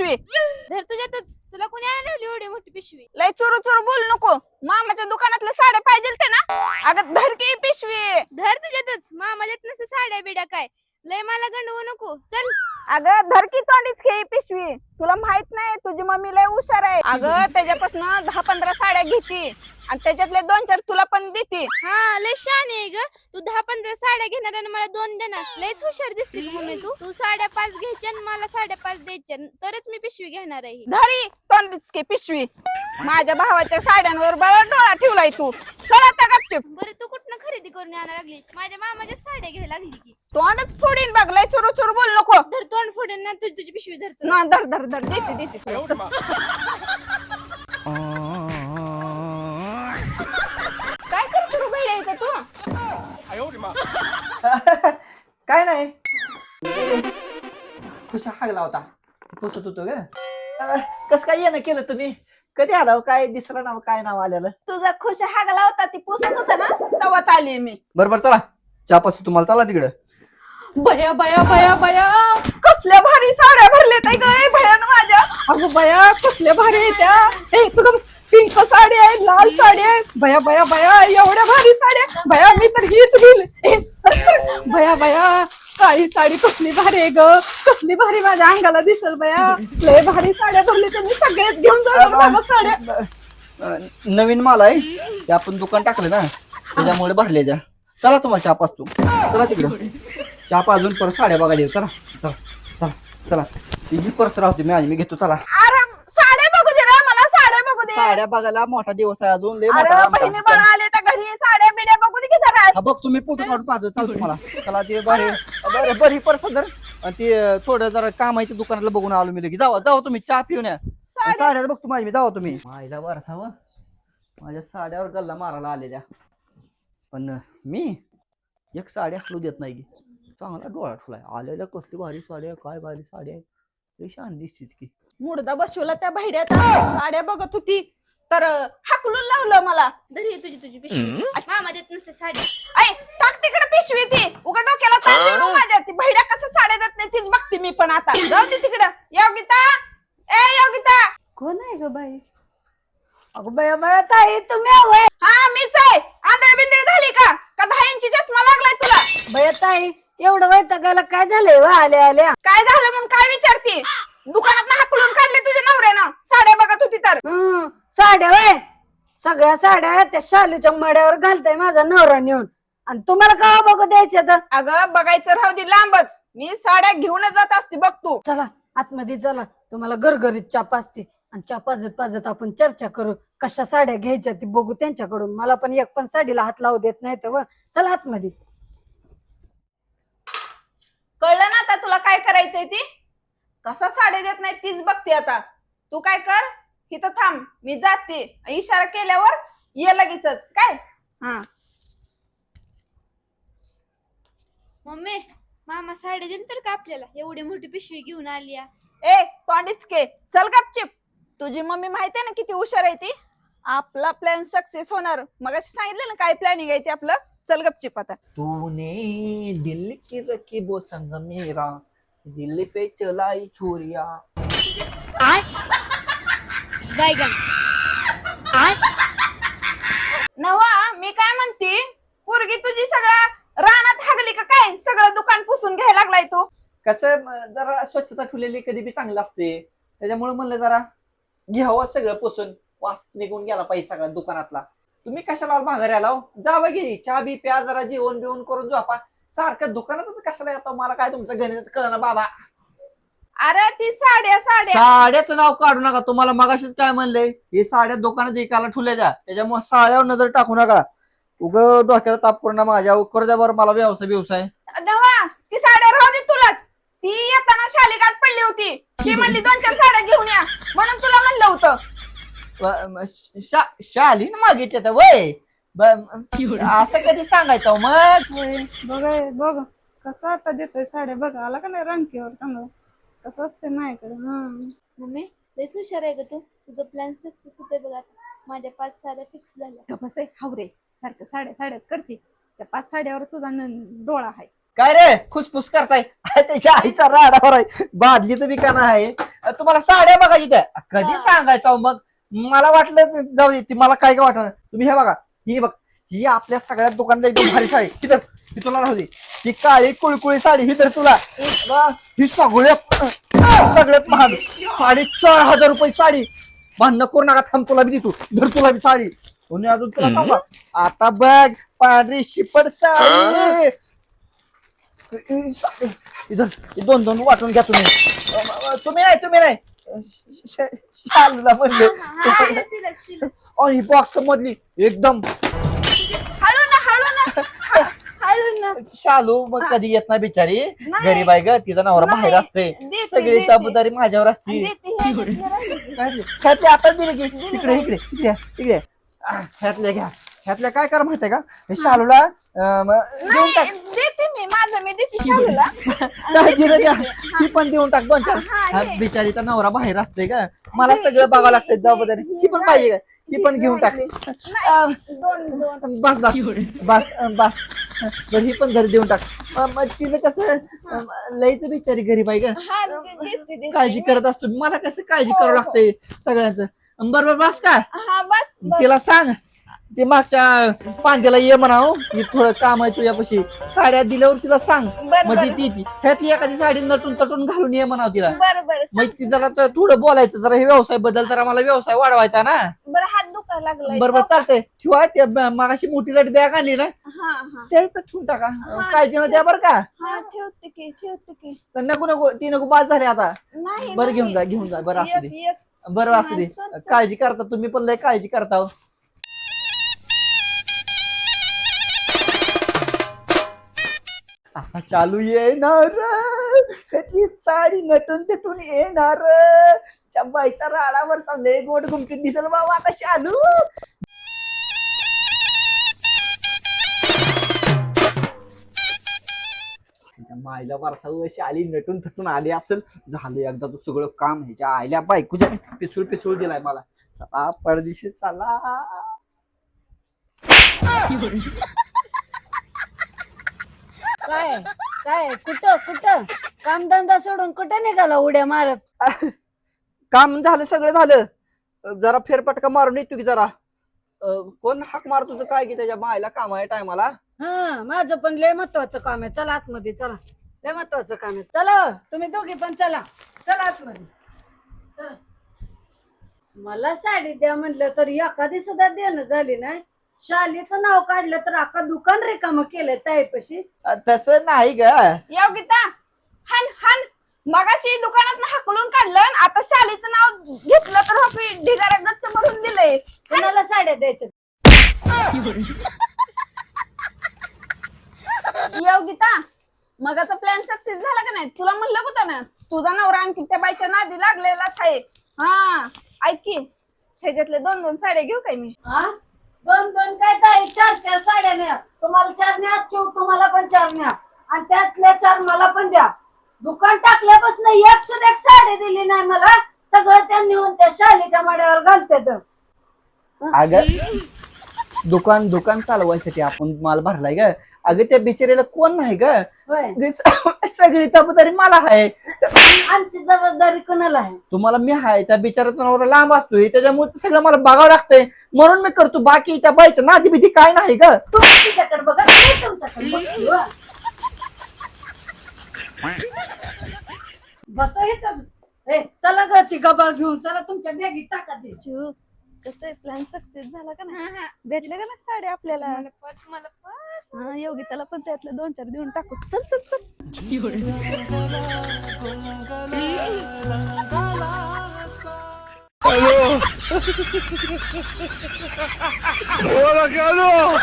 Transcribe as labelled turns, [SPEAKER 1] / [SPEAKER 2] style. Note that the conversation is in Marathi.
[SPEAKER 1] पिशवी.
[SPEAKER 2] धर तुझ्यातच. तुला कोणी आणली एवढी मोठी पिशवी?
[SPEAKER 1] लय चुरू चुरू बोलू नको. मामाच्या दुकानातल्या साड्या पाहिजे ते ना? अगं धर की पिशवी.
[SPEAKER 2] धर तुझ्यातच. मामाच्यात नसते साड्या बिड्या काय? लय मला गंडवू नको. चल.
[SPEAKER 1] अगं धर की तोंडीच घे पिशवी. तुला माहीत नाही तुझी मम्मी लय हुशार आहे. अगं त्याच्यापासून दहा पंधरा साड्या घेती. आणि त्याच्यातले दोन चार तुला पण देते.
[SPEAKER 2] हा लय शान आहे ग. तू दहा पंधरा साड्या घेणार आणि मला दोन देणार. लयच हुशार दिसते ग मम्मी तू. तू साड्या पाच घ्यायच्या आणि मला साड्या पाच द्यायच्या तरच मी पिशवी घेणार आहे.
[SPEAKER 1] धरी! तोंडीच पिशवी. माझ्या भावाच्या साड्यांवर बरा डोळा ठेवलाय तू. चल आता गपचूप.
[SPEAKER 2] बरं तू कुठनं खरेदी करून आणायला लागली? माझ्या मामाच्या साड्या घ्यायला लागली की.
[SPEAKER 1] तोंडच फोडीन बघ लय चुरू चुरू बोल नको.
[SPEAKER 2] धर तोंड फोडेल ना तुझी तुझी पिशवी धरतो
[SPEAKER 1] ना धर धर धर देते देते तुला. काय कर चुरू भेड्या इथं तू?
[SPEAKER 3] काय नाही. खुशा हागला होता पुसत होतो ग. कस काय येणं केलं तुम्ही? कधी आला हो? काय दिसलं नाव? काय नाव आलेलं?
[SPEAKER 1] तुझा खुश हागला होता ती पुसत होता ना? तेव्हा चाली मी.
[SPEAKER 3] बरोबर चला. चहा पासून तुम्हाला चला तिकडं.
[SPEAKER 1] बया बया बया बया. कसल्या भारी साड्या भरल्या ताई ग भयान माझ्या. अगं बया कसल्या भारी आहे त्या ए तुझं पिंक साडी आहे लाल साडी आहे बया बया बया एवढ्या भारी साड्या. बया मी तर हीच घेईल. ए सर सर. बया बया. काळी साडी कसली भारी आहे ग. कसली भारी माझ्या अंगाला दिसल बया. लय भारी साड्या भरली तर मी सगळेच घेऊन जाणार बाबा साड्या.
[SPEAKER 3] अं, नवीन माल आहे. ते आपण दुकान टाकलं ना त्याच्यामुळे भरले द्या चला तुम्हाला चहा पाचतो चला तिकडं. चहा पाजून परत साड्या बघायला येऊ. चला चला चला चला. ही पर्स राहते मी आज मी घेतो. चला.
[SPEAKER 1] अरे साड्या बघू दे रे मला साड्या बघू दे.
[SPEAKER 3] साड्या बघायला मोठा दिवस आहे अजून. लय मोठा
[SPEAKER 1] अरे
[SPEAKER 3] आमचा.
[SPEAKER 1] बहिणी बळा आले तर घरी. साड्या बिड्या बघू दे की जरा.
[SPEAKER 3] हा बघ तुम्ही फोटो काढून पाहतो चालतो तुम्हाला. चला ते बरे बरे बरी परत जर आणि ते थोडं जरा काम आहे ते दुकानातलं बघून आलो मी लगेच. जावा जावा तुम्ही चहा पिऊन या.
[SPEAKER 1] साड्या
[SPEAKER 3] बघतो माझी मी जावा तुम्ही. मायला बरसावं माझ्या साड्यावर गल्ला मारायला आलेल्या. पण मी एक साडी हलू देत नाही. की. चांगला डोळा ठुलाय. आलेल्या कसली भारी साडी आहे काय भारी साडी आहे. लई छान दिसतीच की.
[SPEAKER 1] मुडदा बसवला त्या भाड्याचा साड्या बघत होती. तर हाकलून लावलं मला.
[SPEAKER 2] धर ही तुझी तुझी पिशवी. मामाच्यात नसते साड्या
[SPEAKER 1] ऐ टाक तिकडे पिशवी ती. उघड डोक्याला ताण देऊ नको माझ्या. ती भैड्या कसं साड्या देत नाही तीच बघते मी पण आता. जाऊ दे तिकडं. योगिता! ए योगिता!
[SPEAKER 4] कोण आहे ग बाई? अगं बया बया ताई तुम्ही हवंय
[SPEAKER 1] हा मीच आहे. आंधळ बिंदळ झाली का? का दहा इंची चष्मा लागलाय तुला?
[SPEAKER 4] बया ताई एवढं वैतागायला काय झालंय वा आल्या आल्या?
[SPEAKER 1] काय झालं म्हणून काय विचारते? दुकानात हाकलून काढले तुझ्या नवऱ्यानं. साड्या बघत होती तर
[SPEAKER 4] साड्या वय सगळ्या साड्या त्या शालूच्या मड्यावर घालताय माझा नवरा नेऊन. आणि तुम्हाला का बघू द्यायच्या तर?
[SPEAKER 1] अगं बघायचं राहू दे लांबच. मी साड्या घेऊनच जात असते बघ तू.
[SPEAKER 4] चला आतमध्ये चला. तुम्हाला गरगरीत चा पाजते आणि चा पाजत पाजत आपण चर्चा करू. कशा साड्या घ्यायच्या ती बघू त्यांच्याकडून. मला पण एक पण साडीला हात लावू देत नाही तर. चला आतमध्ये.
[SPEAKER 1] कळलं ना आता तुला काय करायचंय ती? कसा साडी देत नाही तीच बघते आता. तू काय कर इथं थांब मी जाते. इशारा केल्यावर ये लगेच काय? हा.
[SPEAKER 2] मम्मी मामा साड्या दिली तर का आपल्याला? एवढी मोठी पिशवी घेऊन आली या.
[SPEAKER 1] ए तोंडीच के. चल गपचिप तुझी मम्मी माहिती आहे ना किती हुशार आहे ती? आपला प्लॅन सक्सेस होणार. मग सांगितलं ना काय प्लॅनिंग आहे ते आपलं? चल गपचिप आता.
[SPEAKER 3] तूने दिल की रखी वो संग मेरा. दिल पे चलाई छुरिया।
[SPEAKER 1] नवा मी काय म्हणते? पोरगी तुझी सगळा रानात हागली का काय? सगळं दुकान पुसून घ्यायला लागलाय तू.
[SPEAKER 3] कसं म, जरा स्वच्छता ठेवलेली कधी बी चांगलं असते. त्याच्यामुळे म्हणलं जरा घ्यावं सगळं पुसून. वास निघून गेला पाहिजे सगळ्या दुकानातला. तुम्ही कशाला माघारी आला हो? जावं गेली चहा बी प्या जरा जेवण बिवण करून झोपा. सारखं दुकानात कशाला येतो मला काय तुमचं गणित कळलं बाबा.
[SPEAKER 1] अरे ती साड्या साड्या.
[SPEAKER 3] साड्याचं नाव काढू नका. तुम्हाला मगाशीच काय म्हणलंय? हे साड्या दुकानात एकाला ठुल्या द्या त्याच्यामुळे साड्यावर नजर टाकू नका. उग डोक्याला ताप करू नका माझ्या. करू द्या बरं मला व्यवसाय व्यवसाय
[SPEAKER 1] ती साड्या राहू दे तुलाच. ती येताना शालिकात पडली होती. ती म्हणली दोन चार साड्या घेऊन या. म्हणून तुला म्हणलं होतं.
[SPEAKER 3] व- म- शा- शालीन मागितल्या तर वय. ब- असं कधी सांगायचं हो मग?
[SPEAKER 5] बघ बघ. कसं आता देतोय साड्या. बघ आला का नाही रंगीवर चांगलं? कसं असते माझ्याकडे हा.
[SPEAKER 2] मम्मी लयच हुशार आहे ग तू. तुझं प्लॅन सक्सेस होतंय बघ आता. माझ्या पाच साड्या फिक्स झाल्या.
[SPEAKER 5] गप्प बस आहे, हावरे. सारखं साड्या साड्याच करते. त्या पाच साड्यावर तुझा न- डोळा आहे.
[SPEAKER 3] काय रे? खुसफुस करताय. त्याच्या आईचा राडावर आहे. बादली तर बिकाना आहे अ, तुम्हाला साड्या बघायची त्या. कधी सांगायचं अहो मग? मला वाटलं जाऊ दे. ती मला काय काय वाटणार? तुम्ही हे बघा. ही बघ ही आपल्या सगळ्या दुकानात एकदम भारी साडी. ही तर ही तुला राहू दे. ही काळी कुळकुळी साडी ही तर तुला. ही सगळ्यात सगळ्यात महाग साडे चार हजार रुपये साडी. भांडणं करू नका थांब तुला बी देतो. धर तुला बी साडी. कोणी अजून तुला सांगा आता बघ पांढरी शिपट साडी. इधर दोन दोन वाटून घ्या तुम्ही. अ, अ, तुम्ही नाही तुम्ही नाही. शालूला म्हणले ही बॉक्स मधली एकदम.
[SPEAKER 1] हळू ना हळू ना हळू ना
[SPEAKER 3] शालू मग कधी येत नाही बिचारी. गरीब आहे ग तिचा नवरा बाहेर. असते
[SPEAKER 1] देते,
[SPEAKER 3] सगळी
[SPEAKER 1] देते.
[SPEAKER 3] जबाबदारी माझ्यावर असते.
[SPEAKER 1] देते, हे.
[SPEAKER 3] काय ते? ह्यातले आता दिले की. इकडे इकडे इकडे इकडे. आ, ह्यातले घ्या. ह्यातल्या काय कर माहितीये का? हे शालूला अं, म, देऊन टाक.
[SPEAKER 1] नाही, देते मी माझं मी देते शालूला.
[SPEAKER 3] दिलं द्या. ही. पण देऊन टाक दोन चार
[SPEAKER 1] हा,
[SPEAKER 3] हा,
[SPEAKER 1] दे.
[SPEAKER 3] बिचारीचा नवरा बाहेर असते का मला सगळं बघावं लागतं जबाबदारी ही पण पाहिजे का? ही पण घेऊन टाक. आ,
[SPEAKER 1] दोन दोन.
[SPEAKER 3] बस बस. बस अं, बस. बरं ही पण घरी देऊन टाक. अं, मग तिला कसं अं, लईच बिचारी गरीब आहे का
[SPEAKER 1] हा दे- देते देते.
[SPEAKER 3] काळजी करत असतो. मला कसं काळजी करावं लागतंय सगळ्यांचं? अं, बरोबर बस का?
[SPEAKER 1] हा बस बस.
[SPEAKER 3] तिला सांग. ते मागच्या पांद्याला ये म्हणाव. ती थोडं काम आहे तुझ्यापाशी. साड्या दिल्यावर तिला सांग.
[SPEAKER 1] बरं,
[SPEAKER 3] म्हणजे
[SPEAKER 1] बरं.
[SPEAKER 3] ती ती ह्यातली एखादी साडी नटून तटून घालून ये म्हणाव तिला.
[SPEAKER 1] बरं बरं.
[SPEAKER 3] मग ती जरा तर थोडं बोलायचं. जरा हे व्यवसायबद्दल जरा मला व्यवसाय वाढवायचा ना.
[SPEAKER 1] बरं हात दुखायला लागलाय.
[SPEAKER 3] बरोबर चालतंय. ठेवा ते ब- मागाशी मोठी लट बॅग आणली ना.
[SPEAKER 1] हा हा.
[SPEAKER 3] त्या इथं ठेवून टाका. काळजी न द्या बरं का.
[SPEAKER 1] हा ठेवते की ठेवते की.
[SPEAKER 3] तर नको नको. ती नको बाद झाली आता.
[SPEAKER 1] नाही
[SPEAKER 3] बरं घेऊन. जा घेऊन जा. बरं असू दे. बरं असू दे. काळजी करता तुम्ही पण लय काळजी करता हो. आता चालू येणार. कधी साडी नटून तिटून येणार. च्या राडावर चालले गोड गुमटीत दिसेल बाबा आता शालू. तिच्या मायला वारसा शाली आली नटून थटून आली असेल. झालं एकदा तो सगळं काम ह्याच्या आईल्या बायकोच्या पिसूळ पिसूळ दिलाय मला. चला परदेशी चला.
[SPEAKER 4] काय? काय? कुठं? कुठं? कामधंदा सोडून कुठं निघाला उड्या मारत?
[SPEAKER 3] काम झालं सगळं झालं. जरा फेरपटका मारून येतो की जरा. अं, कोण हाक मारत होतं काय की त्याच्या मायला काम आहे टायमाला?
[SPEAKER 4] हा माझं पण लय महत्वाचं काम आहे. चला आतमध्ये चला. लय महत्वाचं काम आहे. चला हो, तुम्ही दोघे पण चला. चला आतमध्ये. चला. मला साडी द्या म्हणलं तर एखादी सुद्धा देणं झाली नाही. शालीचं नाव काढलं तर अख्खा दुकान रिकामं केलंय ताईपाशी.
[SPEAKER 3] अं, तसं नाही ग.
[SPEAKER 1] योगिता हन हन. मगाशी दुकानात हाकलून काढलं आणि आता शालीचं नाव घेतलं तर हो ढिगारा गच्च भरून दिलंय.
[SPEAKER 4] कोणाला साड्या द्यायच्या?
[SPEAKER 1] योगिता मगाचा प्लॅन सक्सेस झाला का नाही? तुला म्हणलं होतं ना तुझा नवरा आणखी त्या बाईच्या नादी लागलेलाच आहे. हा ऐक की ह्याच्यातले दोन दोन साड्या घेऊ काय मी?
[SPEAKER 4] हा दोन दोन काय ताई? चार चार साड्या न्या. तुम्हाला चार न्या चिव तुम्हाला पण चार न्या. आणि त्यातल्या चार मला पण द्या. दुकान टाकल्यापासून एक सुद्धा एक साडी दिली नाही मला. सगळं त्या नेऊन त्या शालीच्या माड्यावर घालते
[SPEAKER 3] अगं दुकान दुकान चालवायसाठी आपण माल भरलाय ग. अगं त्या बिचारीला कोण नाही ग.
[SPEAKER 4] होय.
[SPEAKER 3] सगळी- सगळी जबाबदारी मला आहे.
[SPEAKER 4] आमची जबाबदारी कोणाला आहे?
[SPEAKER 3] तुम्हाला मी आहे. त्या बिचाराचा नवरा लांब असतोय. त्याच्यामुळे ते सगळं मला बघावं लागतंय. म्हणून मी करतो. बाकी त्या बाईच्या नादी बिधी काय नाही ग.
[SPEAKER 4] तुम्ही तिच्याकडे बघा. मी तुमच्याकडे बघते, हो. बसा. ए, चला ग ती गबाळ घेऊन चला. तुमच्या बॅगीत टाका ते.
[SPEAKER 1] चिव कसं प्लॅन सक्सेस झाला का नाही? भेटले का ना साड्या आपल्याला? हा योगिताला पण त्यातले दोन चार देऊन टाकू. चल चल चल.
[SPEAKER 5] Carlos.